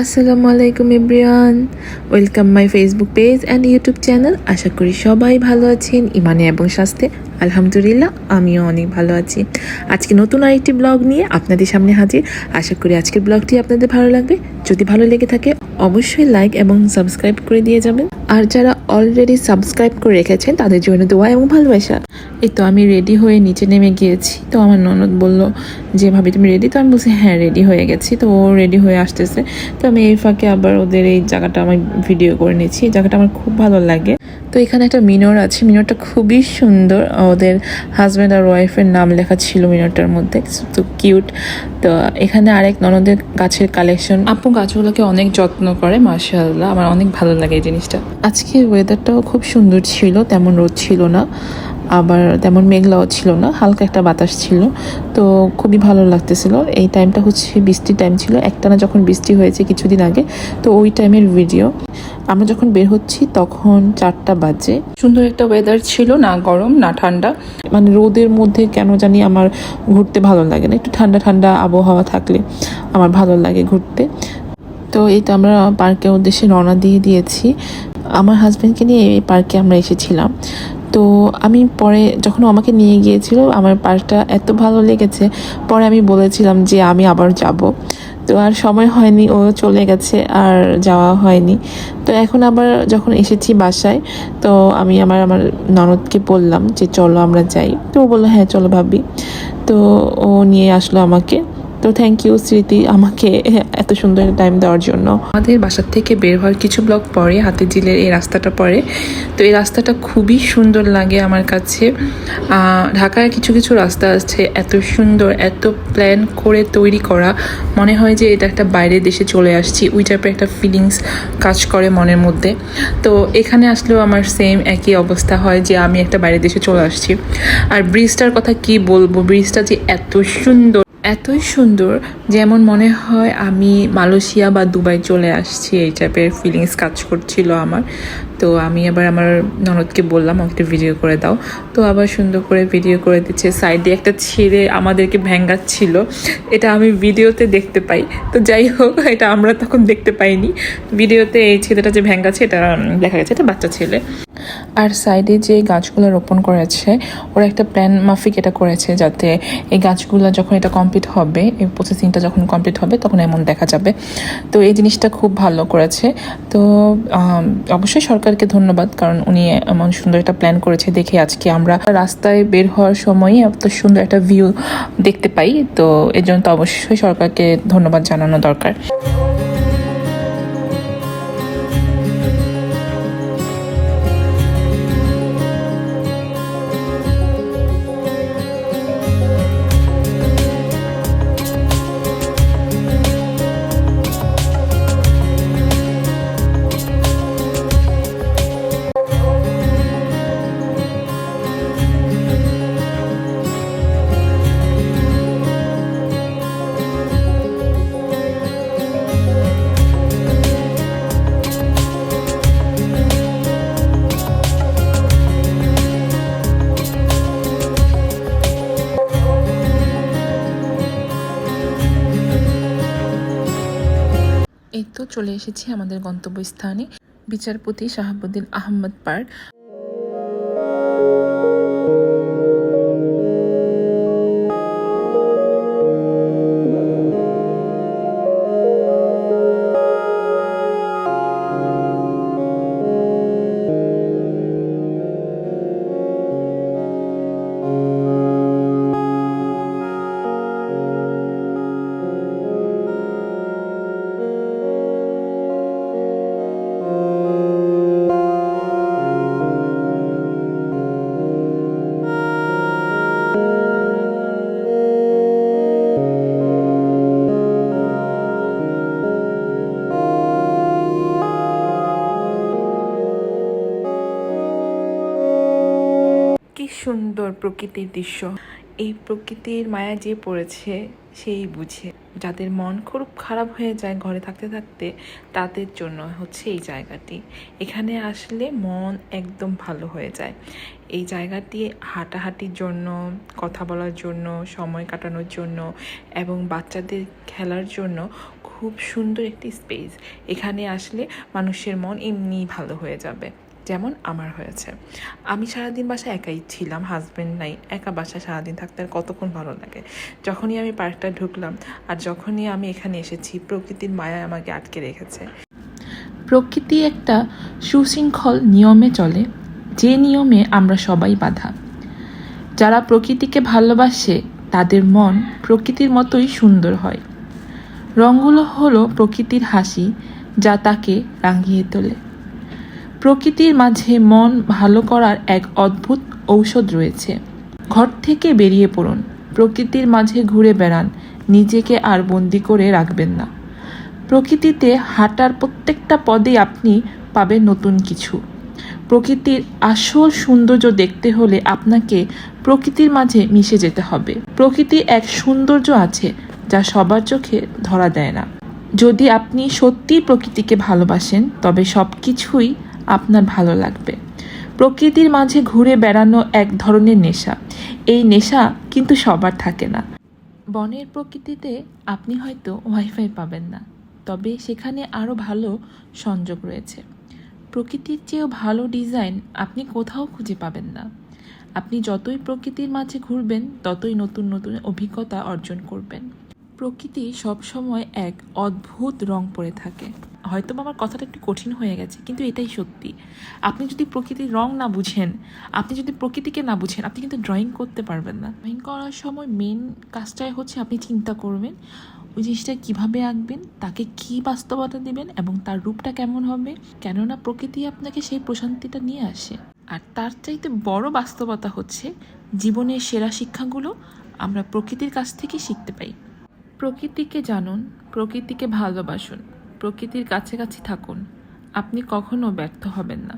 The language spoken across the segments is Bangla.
আসসালামু আলাইকুম ইব্রিয়ান। Welcome my Facebook page and YouTube channel আশা করি সবাই ভালো আছেন ইমানে এবং স্বাস্থ্যে। আলহামদুলিল্লাহ, আমিও অনেক ভালো আছি। আজকে নতুন আরেকটি ব্লগ নিয়ে আপনাদের সামনে হাজির। আশা করি আজকের ব্লগটি আপনাদের ভালো লাগবে। যদি ভালো লেগে থাকে, অবশ্যই লাইক এবং সাবস্ক্রাইব করে দিয়ে যাবেন। আর যারা অলরেডি সাবস্ক্রাইব করে রেখেছেন, তাদের জন্য দোয়া এবং ভালোবাসা। এই তো আমি রেডি হয়ে নিচে নেমে গিয়েছি। তো আমার ননদ বলল যে ভাবি তুমি রেডি তো আমি বলছি হ্যাঁ রেডি হয়ে গেছি। তো ও রেডি হয়ে আসতেছে। তো আমি এই ফাঁকে আবার ওদের এই জায়গাটা আমি ভিডিও করে নিয়েছি এই জায়গাটা আমার খুব ভালো লাগে। তো এখানে একটা মিনর আছে। মিনরটা খুবই সুন্দর। ওদের হাজব্যান্ড আর ওয়াইফের নাম লেখা ছিল মিনরটার মধ্যে। তো কিউট তো এখানে আরেক ননদের গাছের কালেকশন আপু গাছগুলোকে অনেক যত্ন করে মার্শাল্লাহ আমার অনেক ভালো লাগে এই জিনিসটা। আজকে ওয়েদারটাও খুব সুন্দর ছিল তেমন রোদ ছিল না। আবার তেমন মেঘলাও ছিল না, হালকা একটা বাতাস ছিল। তো খুবই ভালো লাগতেছিল। এই টাইমটা হচ্ছে বৃষ্টির টাইম ছিল। একটানা যখন বৃষ্টি হয়েছে কিছুদিন আগে, তো ওই টাইমের ভিডিও আমরা যখন বের হচ্ছি, তখন চারটা বাজে। সুন্দর একটা ওয়েদার ছিল, না গরম, না ঠান্ডা। মানে রোদের মধ্যে কেন জানি আমার ঘুরতে ভালো লাগে না। একটু ঠান্ডা ঠান্ডা আবহাওয়া থাকলে আমার ভালো লাগে ঘুরতে। তো এই তো আমরা পার্কের উদ্দেশ্যে রওনা দিয়ে দিয়েছি। আমার হাজব্যান্ডকে নিয়ে এই পার্কে আমরা এসেছিলাম। তো আমি পরে যখন আমাকে নিয়ে গিয়েছিল, আমার পার্কটা এত ভালো লেগেছে, পরে আমি বলেছিলাম যে আমি আবার যাব। তো আর সময় হয়নি, ও চলে গেছে আর যাওয়া হয়নি। তো এখন আবার যখন এসেছি বাসায়, তো আমি আমার আমার ননদকে বললাম যে চলো আমরা যাই। তো ও বলল হ্যাঁ চলো ভাবি। তো ও নিয়ে আসলো আমাকে। তো থ্যাংক ইউ স্মৃতি আমাকে এত সুন্দর টাইম দেওয়ার জন্য। আমাদের বাসার থেকে বের হওয়ার কিছু ব্লক পরে, হাতে জিলের এই রাস্তাটা পরে। তো এই রাস্তাটা খুবই সুন্দর লাগে আমার কাছে। ঢাকায় কিছু কিছু রাস্তা আছে, এত সুন্দর, এত প্ল্যান করে তৈরি করা। মনে হয় যে এটা একটা বাইরের দেশে চলে আসছি, ওই টাইপের একটা ফিলিংস কাজ করে মনের মধ্যে। তো এখানে আসলেও আমার সেম একই অবস্থা হয় যে আমি একটা বাইরের দেশে চলে আসছি। আর ব্রিজটার কথা কি বলব? ব্রিজটা যে এত সুন্দর এতই সুন্দর যেমন মনে হয় আমি মালয়েশিয়া বা দুবাই চলে আসছি। এই টাইপের ফিলিংস কাজ করছিল আমার। তো আমি আবার আমার ননদকে বললাম একটু ভিডিও করে দাও। তো আবার সুন্দর করে ভিডিও করে দিচ্ছে। সাইডে একটা ছেড়ে আমাদেরকে ভেঙ্গাচ্ছিল। এটা আমি ভিডিওতে দেখতে পাই। তো যাই হোক, এটা আমরা তখন দেখতে পাইনি। ভিডিওতে এই ছেলেটা যে ভেঙ্গাচ্ছে, এটা দেখা গেছে, এটা বাচ্চা ছেলে। আর সাইডে যে গাছগুলো রোপণ করেছে, ওরা একটা প্ল্যান মাফিক এটা করেছে যাতে এই গাছগুলো যখন এটা কমপ্লিট হবে, এই প্রসেসিংটা যখন কমপ্লিট হবে, তখন এমন দেখা যাবে। তো এই জিনিসটা খুব ভালো করেছে। তো অবশ্যই সরকারকে ধন্যবাদ, কারণ উনি এমন সুন্দর একটা প্ল্যান করেছে দেখে আজকে আমরা রাস্তায় বের হওয়ার সময় এত সুন্দর একটা ভিউ দেখতে পাই। তো এর জন্য তো অবশ্যই সরকারকে ধন্যবাদ জানানো দরকার। চলে এসেছি আমাদের গন্তব্যস্থানে বিচারপতি শাহাবুদ্দিন আহমদ পার্ক। প্রকৃতির দৃশ্য। এই প্রকৃতির মায়া যে পড়েছে, সেই বুঝে। যাদের মন খুব খারাপ হয়ে যায় ঘরে থাকতে থাকতে, তাদের জন্য হচ্ছে এই জায়গাটি। এখানে আসলে মন একদম ভালো হয়ে যায়। এই জায়গাটি হাঁটাহাঁটির জন্য, কথা বলার জন্য, সময় কাটানোর জন্য এবং বাচ্চাদের খেলার জন্য খুব সুন্দর একটি স্পেস। এখানে আসলে মানুষের মন এমনি ভালো হয়ে যাবে। যেমন আমার হয়েছে। আমি সারাদিন বাসায় একাই ছিলাম হাজব্যান্ড নাই, একা বাসায় সারাদিন থাকতে আর কতক্ষণ ভালো লাগে? যখনই আমি পার্কটা ঢুকলাম আর যখনই আমি এখানে এসেছি, প্রকৃতির মায়া আমাকে আটকে রেখেছে। প্রকৃতি একটা সুশৃঙ্খল নিয়মে চলে, যে নিয়মে আমরা সবাই বাধা। যারা প্রকৃতিকে ভালোবাসে, তাদের মন প্রকৃতির মতোই সুন্দর হয়। রঙগুলো হলো প্রকৃতির হাসি, যা তাকে রাঙিয়ে তোলে। প্রকৃতির মাঝে মন ভালো করার এক অদ্ভুত ঔষধ রয়েছে। ঘর থেকে বেরিয়ে পড়ুন। প্রকৃতির মাঝে ঘুরে বেড়ান। নিজেকে আর বন্দি করে রাখবেন না। প্রকৃতিতে হাঁটার প্রত্যেকটা পদে আপনি পাবেন নতুন কিছু। প্রকৃতির আসল সৌন্দর্য দেখতে হলে আপনাকে প্রকৃতির মাঝে মিশে যেতে হবে। প্রকৃতি এক সৌন্দর্য আছে যা সবার চোখে ধরা দেয় না। যদি আপনি সত্যি প্রকৃতিকে ভালোবাসেন, তবে সব কিছুই আপনার ভালো লাগবে। প্রকৃতির মাঝে ঘুরে বেড়ানো এক ধরনের নেশা। এই নেশা কিন্তু সবার থাকে না। বনের প্রকৃতিতে আপনি হয়তো ওয়াইফাই পাবেন না, তবে সেখানে আরও ভালো সংযোগ রয়েছে। প্রকৃতির চেয়েও ভালো ডিজাইন আপনি কোথাও খুঁজে পাবেন না। আপনি যতই প্রকৃতির মাঝে ঘুরবেন, ততই নতুন নতুন অভিজ্ঞতা অর্জন করবেন। প্রকৃতি সবসময় এক অদ্ভুত রং পরে থাকে। হয়তো আমার কথাটা একটু কঠিন হয়ে গেছে, কিন্তু এটাই সত্যি। আপনি যদি প্রকৃতির রং না বুঝেন, আপনি যদি প্রকৃতিকে না বুঝেন, আপনি কিন্তু ড্রয়িং করতে পারবেন না। ড্রয়িং করার সময় মেন কাজটাই হচ্ছে আপনি চিন্তা করবেন, ওই জিনিসটা কীভাবে আঁকবেন, তাকে কি বাস্তবতা দিবেন এবং তার রূপটা কেমন হবে, কেননা প্রকৃতি আপনাকে সেই প্রশান্তিটা নিয়ে আসে। আর তার চাইতে বড় বাস্তবতা হচ্ছে, জীবনের সেরা শিক্ষাগুলো আমরা প্রকৃতির কাছ থেকে শিখতে পাই। প্রকৃতিকে জানুন প্রকৃতিকে ভালোবাসুন প্রকৃতির কাছাকাছি থাকুন। আপনি কখনো ব্যর্থ হবেন না।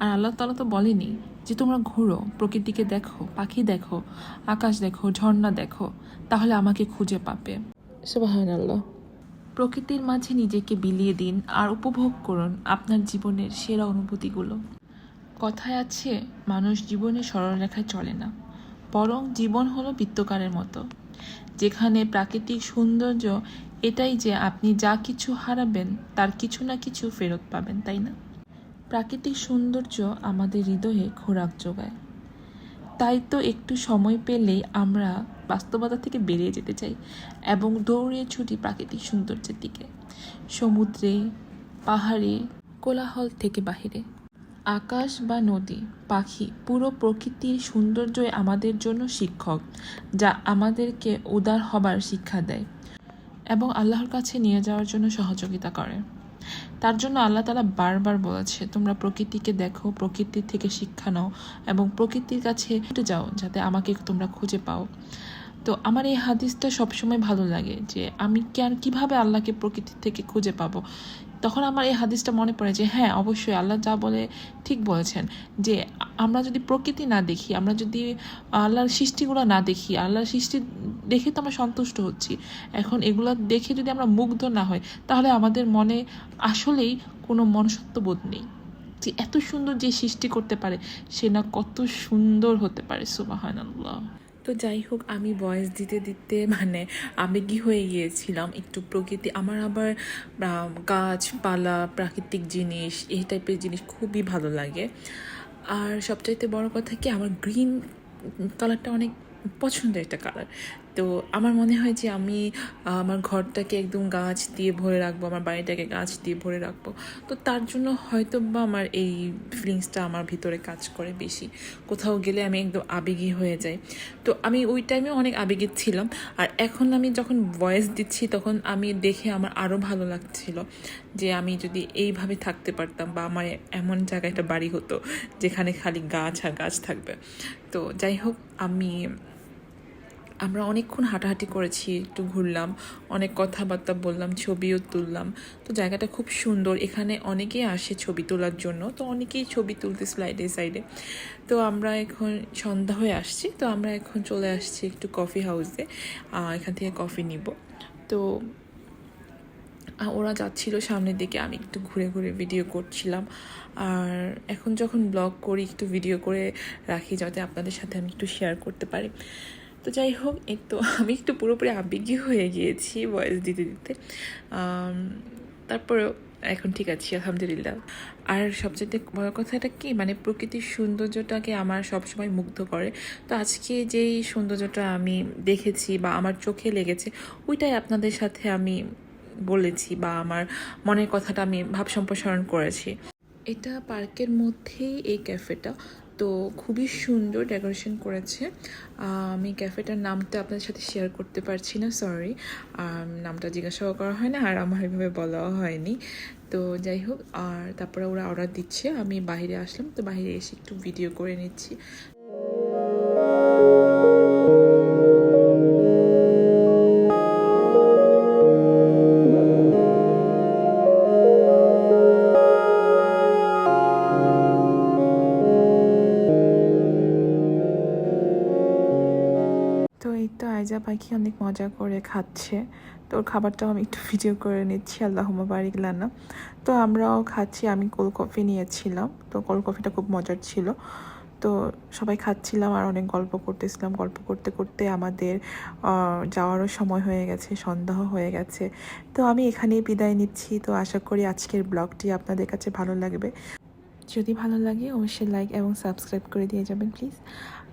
আর আল্লাহ তালা তো বলেনি যে তোমরা ঘুরো প্রকৃতিকে দেখো পাখি দেখো আকাশ দেখো ঝর্ণা দেখো তাহলে আমাকে খুঁজে পাবে। সুবাহান আল্লাহ প্রকৃতির মাঝে নিজেকে বিলিয়ে দিন আর উপভোগ করুন আপনার জীবনের সেরা অনুভূতিগুলো। কথায় আছে মানুষ জীবনে সরলরেখায় চলে না বরং জীবন হলো বৃত্তকারের মতো। যেখানে প্রাকৃতিক সৌন্দর্য, এটাই যে আপনি যা কিছু হারাবেন, তার কিছু না কিছু ফেরত পাবেন, তাই না? প্রাকৃতিক সৌন্দর্য আমাদের হৃদয়ে খোরাক যোগায়। তাই তো একটু সময় পেলেই আমরা বাস্তবতা থেকে বেরিয়ে যেতে চাই এবং দৌড়ে ছুটি প্রাকৃতিক সৌন্দর্যের দিকে। সমুদ্রে, পাহাড়ে, কোলাহল থেকে বাহিরে। আকাশ বা নদী, পাখি পুরো প্রকৃতির সৌন্দর্যই আমাদের জন্য শিক্ষক, যা আমাদেরকে উদার হবার শিক্ষা দেয় এবং আল্লাহর কাছে নিয়ে যাওয়ার জন্য সহযোগিতা করে। তার জন্য আল্লাহ তালা বারবার বলেছে, তোমরা প্রকৃতিকে দেখো প্রকৃতির থেকে শিক্ষা নাও এবং প্রকৃতির কাছে ছুটে যাও, যাতে আমাকে তোমরা খুঁজে পাও। তো আমার এই হাদিসটা সবসময় ভালো লাগে যে আমি কেন, কীভাবে আল্লাহকে প্রকৃতির থেকে খুঁজে পাবো? তখন আমার এই হাদিসটা মনে পড়ে যে হ্যাঁ অবশ্যই আল্লাহ যা বলে ঠিক বলেছেন। যে, আমরা যদি প্রকৃতি না দেখি, আমরা যদি আল্লাহর সৃষ্টিগুলো না দেখি, আল্লাহর সৃষ্টি দেখে তো আমরা সন্তুষ্ট হচ্ছি। এখন এগুলো দেখে যদি আমরা মুগ্ধ না হই, তাহলে আমাদের মনে আসলেই কোনো মনুষ্যত্ব বোধ নেই। যে, এত সুন্দর যে সৃষ্টি করতে পারে, সে না কত সুন্দর হতে পারে সুবাহান আল্লাহ তো যাই হোক, আমি বয়স দিতে দিতে মানে আবেগী হয়ে গিয়েছিলাম, একটু প্রকৃতি, আমার আবার গাছপালা, প্রাকৃতিক জিনিস, এই টাইপের জিনিস খুবই ভালো লাগে। আর সবচাইতে বড় কথা কি, আমার গ্রিন কালারটা অনেক পছন্দের একটা কালার তো আমার মনে হয় যে আমি আমার ঘরটাকে একদম গাছ দিয়ে ভরে রাখব, আমার বাড়িটাকে গাছ দিয়ে ভরে রাখব। তো তার জন্য হয়তো বা আমার এই ফিলিংসটা আমার ভিতরে কাজ করে বেশি। কোথাও গেলে আমি একদম আবেগী হয়ে যাই। তো আমি ওই টাইমে অনেক আবেগী ছিলাম। আর এখন আমি যখন ভয়েস দিচ্ছি, তখন আমি দেখে আমার আরও ভালো লাগছিল যে আমি যদি এইভাবে থাকতে পারতাম বা আমার এমন জায়গায় একটা বাড়ি হতো যেখানে খালি গাছ আর গাছ থাকবে। তো যাই হোক, আমি আমরা অনেকক্ষণ হাঁটাহাঁটি করেছি, একটু ঘুরলাম, অনেক কথাবার্তা বললাম, ছবিও তুললাম। তো জায়গাটা খুব সুন্দর। এখানে অনেকেই আসে ছবি তোলার জন্য। তো অনেকেই ছবি তুলতে স্লাইডে সাইডে তো আমরা এখন সন্ধ্যা হয়ে আসছি। তো আমরা এখন চলে আসছি একটু কফি হাউসে এখান থেকে কফি নিব। তো ওরা যাচ্ছিল সামনের দিকে। আমি একটু ঘুরে ঘুরে ভিডিও করছিলাম। আর এখন যখন ব্লগ করি, একটু ভিডিও করে রাখি, যাতে আপনাদের সাথে আমি একটু শেয়ার করতে পারি। তো যাই হোক তো আমি একটু পুরোপুরি আবেগী হয়ে গিয়েছি ভয়েস দিতে দিতে। তারপরেও এখন ঠিক আছি, আলহামদুলিল্লাহ। আর সবচেয়ে বড় কথাটা কি মানে প্রকৃতির সৌন্দর্যটাকে আমার সবসময় মুগ্ধ করে। তো আজকে যেই সৌন্দর্যটা আমি দেখেছি বা আমার চোখে লেগেছে, ওইটাই আপনাদের সাথে আমি বলেছি বা আমার মনের কথাটা আমি ভাব সম্প্রসারণ করেছি। এটা পার্কের মধ্যেই এই ক্যাফেটা। তো খুবই সুন্দর ডেকোরেশন করেছে। আমি ক্যাফেটার নামটা আপনাদের সাথে শেয়ার করতে পারছি না সরি নামটা জিজ্ঞাসাও করা হয় না, আর আমার এভাবে বলাও হয়নি। তো যাই হোক, আর তারপরে ওরা অর্ডার দিচ্ছে, আমি বাইরে আসলাম, তো বাইরে এসে একটু ভিডিও করে নিচ্ছি। তো এই তো আয়জা পাখি অনেক মজা করে খাচ্ছে। তো ওর খাবারটাও আমি একটু ভিডিও করে নিচ্ছি আল্লাহ বারিক লানা। তো আমরাও খাচ্ছি, আমি কোল্ড কফি নিয়েছিলাম। তো কোল্ড কফিটা খুব মজার ছিল। তো সবাই খাচ্ছিলাম আর অনেক গল্প করতেছিলাম। গল্প করতে করতে আমাদের যাওয়ারও সময় হয়ে গেছে সন্দেহ হয়ে গেছে। তো আমি এখানেই বিদায় নিচ্ছি। তো আশা করি আজকের ব্লগটি আপনাদের কাছে ভালো লাগবে। যদি ভালো লাগে অবশ্যই লাইক এবং সাবস্ক্রাইব করে দিয়ে যাবেন প্লিজ